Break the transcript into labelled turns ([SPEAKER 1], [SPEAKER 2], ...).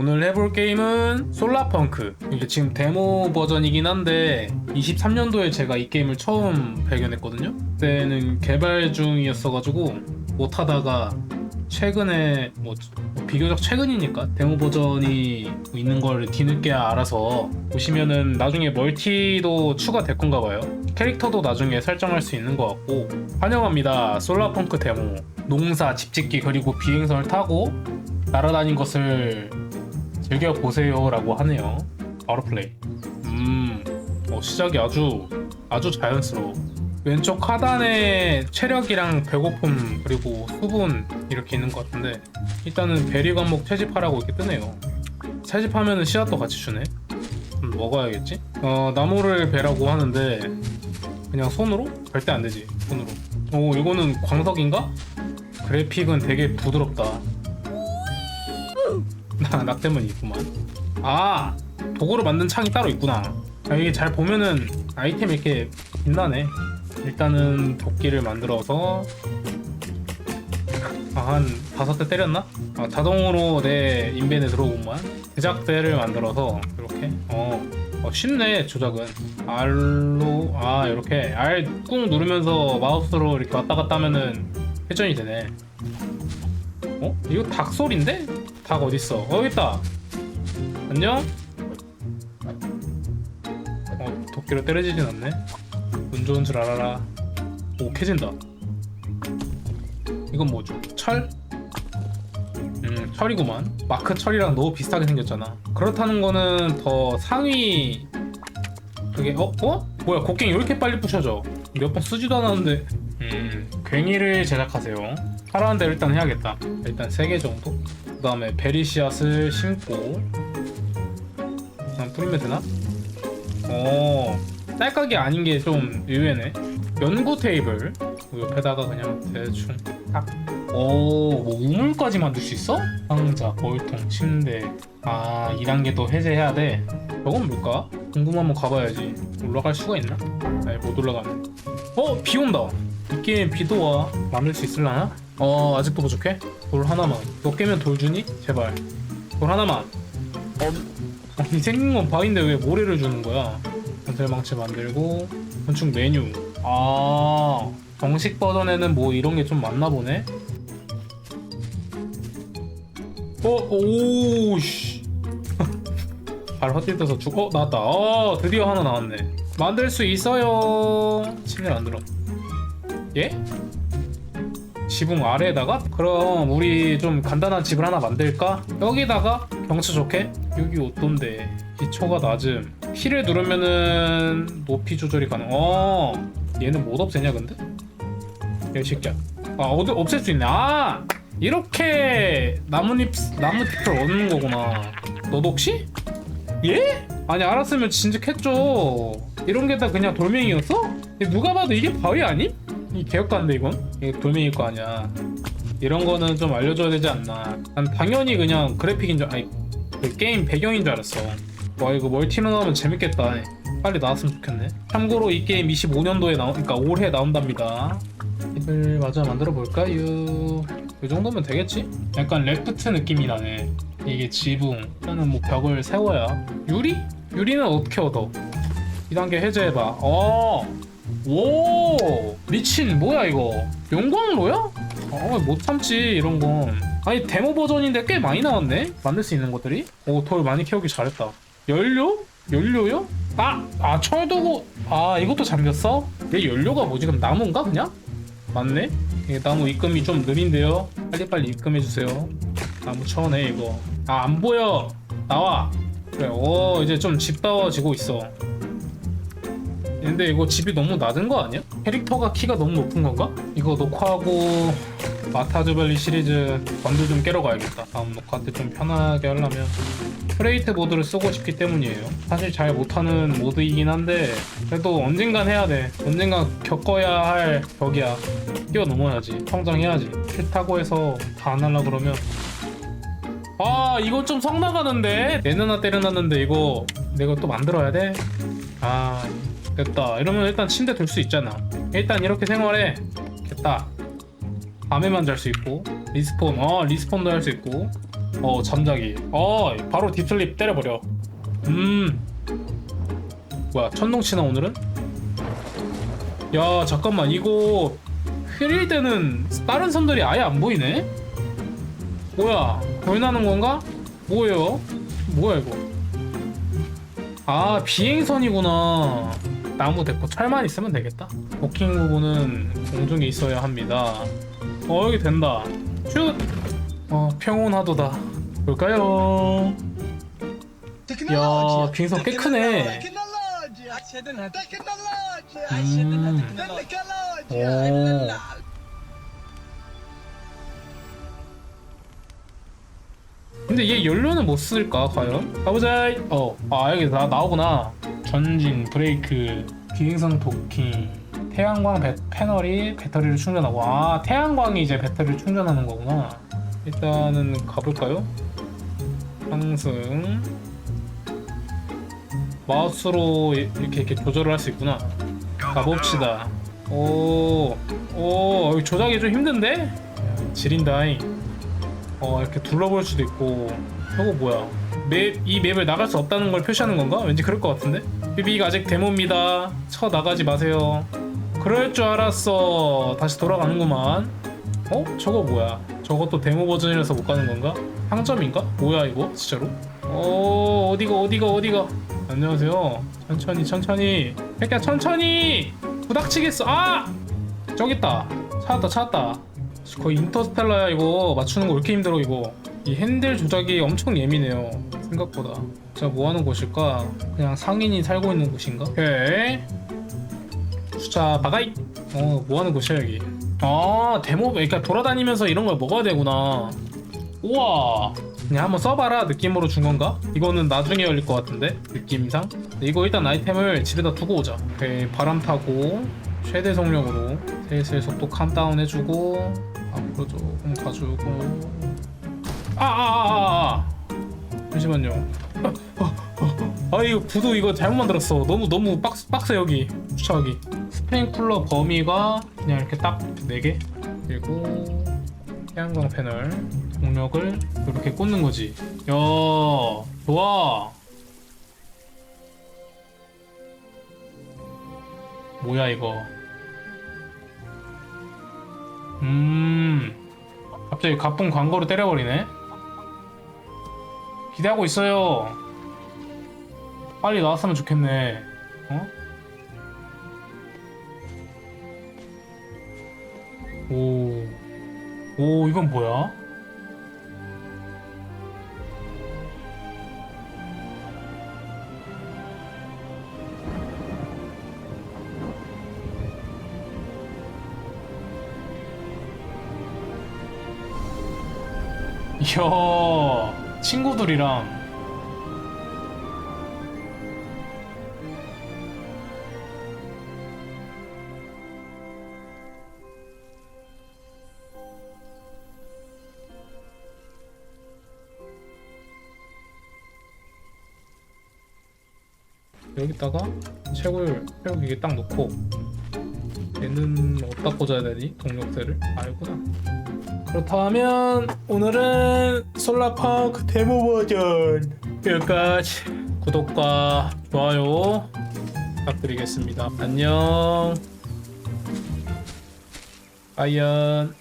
[SPEAKER 1] 오늘 해볼 게임은 솔라펑크. 이게 지금 데모 버전이긴 한데 23년도에 제가 이 게임을 처음 발견했거든요. 그때는 개발 중이었어가지고 못하다가 최근에 뭐, 뭐 비교적 최근이니까 데모 버전이 있는 걸 뒤늦게 알아서 보시면은 나중에 멀티도 추가될 건가 봐요. 캐릭터도 나중에 설정할 수 있는 것 같고 환영합니다. 솔라펑크 데모. 농사 집짓기 그리고 비행선을 타고 날아다닌 것을 즐겨 보세요라고 하네요. 바로 플레이. 음, 어, 시작이 아주 아주 자연스러워. 왼쪽 하단에 체력이랑 배고픔 그리고 수분 이렇게 있는 것 같은데 일단은 베리 과목 채집하라고 이렇게 뜨네요. 채집하면은 씨앗도 같이 주네. 음, 먹어야겠지? 어 나무를 베라고 하는데 그냥 손으로? 절대 안 되지 손으로. 오 이거는 광석인가? 그래픽은 되게 부드럽다. 나 낙대문이 있구만. 아 도구로 만든 창이 따로 있구나. 아, 이게 잘 보면은 아이템 이렇게 빛나네. 일단은 도끼를 만들어서 아, 한 다섯 대 때렸나? 아, 자동으로 내 인벤에 들어오구만. 제작대를 만들어서 이렇게 어, 어 쉽네 조작은. R로 아 이렇게 R 꾹 누르면서 마우스로 이렇게 왔다 갔다 하면은 회전이 되네. 어? 이거 닭 소리인데? 닭 어딨어? 어, 여기 있다. 안녕? 어, 도끼로 때려지진 않네. 운 좋은 줄 알아라. 오, 캐진다. 이건 뭐죠? 철? 음, 철이구만. 마크 철이랑 너무 비슷하게 생겼잖아. 그렇다는 거는 더 상위 그게 어? 어? 뭐야 곡괭이 왜 이렇게 빨리 부셔져? 몇 번 쓰지도 않았는데 음 괭이를 제작하세요 하라는 대로 일단 해야겠다 일단 3개 정도 그 다음에 베리시앗을 심고 그냥 뿌리면 되나? 어 딸깍이 아닌 게 좀 의외네 연구 테이블 그 옆에다가 그냥 대충 딱 오 뭐 우물까지 만들 수 있어? 상자, 거울통, 침대 아 2단계도 해제해야 돼 저건 뭘까? 궁금하면 가봐야지 올라갈 수가 있나? 아니 못 올라가네 어? 비 온다 이 게임 비도 와 만들 수 있을라나? 어 아직도 부족해? 돌 하나만 너 깨면 돌 주니? 제발 돌 하나만 아니 생긴 건 바인데 왜 모래를 주는 거야 건설망치 만들고 건축 메뉴 아 정식 버전에는 뭐 이런 게 좀 많나 보네 어? 오우씨 발 헛디뎌서 죽.. 어? 나왔다 어 드디어 하나 나왔네 만들 수 있어요 침대 만들어 예? 지붕 아래에다가? 그럼 우리 좀 간단한 집을 하나 만들까? 여기다가 경치 좋게? 여기 어떤데 기초가 낮음 P를 누르면은 높이 조절이 가능 어 얘는 못 없애냐 근데? 야 새끼야 아 어디 없앨 수 있네 아 이렇게 나뭇잎 나뭇잎을 얻는 거구나 너도 혹시? 예? 아니 알았으면 진즉했죠 이런 게 다 그냥 돌멩이였어? 누가 봐도 이게 바위 아니? 이 개혁가인데 이건? 이게 돌멩이일 거 아니야 이런 거는 좀 알려줘야 되지 않나 난 당연히 그냥 그래픽인 줄 아니 그 게임 배경인 줄 알았어 와 이거 멀티로 나오면 재밌겠다 빨리 나왔으면 좋겠네 참고로 이 게임 25년도에 나오 그러니까 올해 나온답니다 집을 마저 만들어 볼까요? 이 정도면 되겠지? 약간 레프트 느낌이 나네 이게 지붕 일단은 뭐 벽을 세워야 유리? 유리는 어떻게 얻어? 2단계 해제해봐 어! 오! 미친 뭐야 이거 용광로야? 어못 참지 이런 건 아니 데모 버전인데 꽤 많이 나왔네 만들 수 있는 것들이 오 돌 많이 캐오기 잘했다 연료? 연료요? 아! 아 철도구 아 이것도 잠겼어? 얘 연료가 뭐지 그럼 나무인가 그냥? 맞네? 이게 나무 입금이 좀 느린데요 빨리빨리 입금해주세요 나무 쳐네 이거 아 안 보여 나와 그래 오 이제 좀 집다워지고 있어 근데 이거 집이 너무 낮은 거 아니야? 캐릭터가 키가 너무 높은 건가? 이거 녹화하고 마타즈밸리 시리즈 번들 좀 깨러 가야겠다. 다음 녹화 때 좀 편하게 하려면 프레이트 모드를 쓰고 싶기 때문이에요. 사실 잘 못하는 모드이긴 한데 그래도 언젠간 해야 돼. 언젠간 겪어야 할 벽이야. 뛰어넘어야지. 성장해야지. 싫다고 해서 다 안 하려 그러면. 아 이거 좀 성 나가는데? 내느나 때려놨는데 이거 내가 또 만들어야 돼? 아 됐다. 이러면 일단 침대 둘수 있잖아. 일단 이렇게 생활해. 됐다. 밤에만 잘 수 있고 리스폰 어 리스폰도 할 수 있고. 어 잠자기. 어 바로 딥슬립 때려버려. 음. 뭐야 천둥치나 오늘은? 야 잠깐만. 이거 흐릴 때는 다른 선들이 아예 안 보이네? 뭐야 별 나는 건가? 뭐예요? 뭐야 이거? 아 비행선이구나 나무 데코 철만 있으면 되겠다 도킹 부분은 공중에 있어야 합니다 어 여기 된다 슛! 어 평온하도다 볼까요? 야, 비행선 꽤 크네.
[SPEAKER 2] Tecnologia!
[SPEAKER 1] 음. 오. 근데 얘 연료는 못 쓸까 과연? 가보자. 어, 아 여기 나 나오구나. 전진, 브레이크, 비행선 도킹, 태양광 배, 패널이 배터리를 충전하고 아 태양광이 이제 배터리를 충전하는 거구나. 일단은 가볼까요? 상승. 마우스로 이렇게 이렇게 조절을 할 수 있구나. 가봅시다. 오, 오, 여기 조작이 좀 힘든데? 지린다잉. 어, 이렇게 둘러볼 수도 있고. 저거 뭐야? 맵, 이 맵을 나갈 수 없다는 걸 표시하는 건가? 왠지 그럴 것 같은데? 비비가 아직 데모입니다. 쳐 나가지 마세요. 그럴 줄 알았어. 다시 돌아가는구만. 어? 저거 뭐야? 저것도 데모 버전이라서 못 가는 건가? 상점인가? 뭐야 이거? 진짜로? 어 어디가 어디가 어디가? 안녕하세요. 천천히 천천히. 백야 천천히. 부닥치겠어. 아! 저기 있다. 찾았다 찾았다. 거의 인터스텔라야 이거 맞추는 거 왜 이렇게 힘들어 이거. 이 핸들 조작이 엄청 예민해요. 생각보다. 자뭐 하는 곳일까? 그냥 상인이 살고 있는 곳인가? 오케이. 숫자 바가이. 어, 뭐 하는 곳이야 여기? 아, 데모 그러니까 돌아다니면서 이런 걸 먹어야 되구나. 우와. 그냥 한번 써봐라 느낌으로 준 건가? 이거는 나중에 열릴 것 같은데 느낌상. 이거 일단 아이템을 집에다 두고 오자. 오케이, 바람 타고 최대 속력으로 슬슬 속도 캄다운 해주고 앞으로 조금 가주고. 아아아아 아, 아. 잠시만요. 아, 아, 아. 아 이거 구도 이거 잘못 만들었어. 너무 너무 빡 빡세 여기 주차하기. 스프링 쿨러 범위가 그냥 이렇게 딱 4개 그리고 태양광 패널 동력을 이렇게 꽂는 거지. 야 좋아. 뭐야 이거? 음 갑자기 가쁜 광고를 때려버리네. 기대하고 있어요. 빨리 나왔으면 좋겠네. 어? 오, 오, 이건 뭐야? 이야, 친구들이랑. 여기다가 채굴 기계 딱 놓고 얘는 어디다 꽂아야 되니? 동력대를? 알구나 그렇다면 오늘은 솔라파크 데모 버전 여기까지. 구독과 좋아요 부탁드리겠습니다. 안녕. 아이언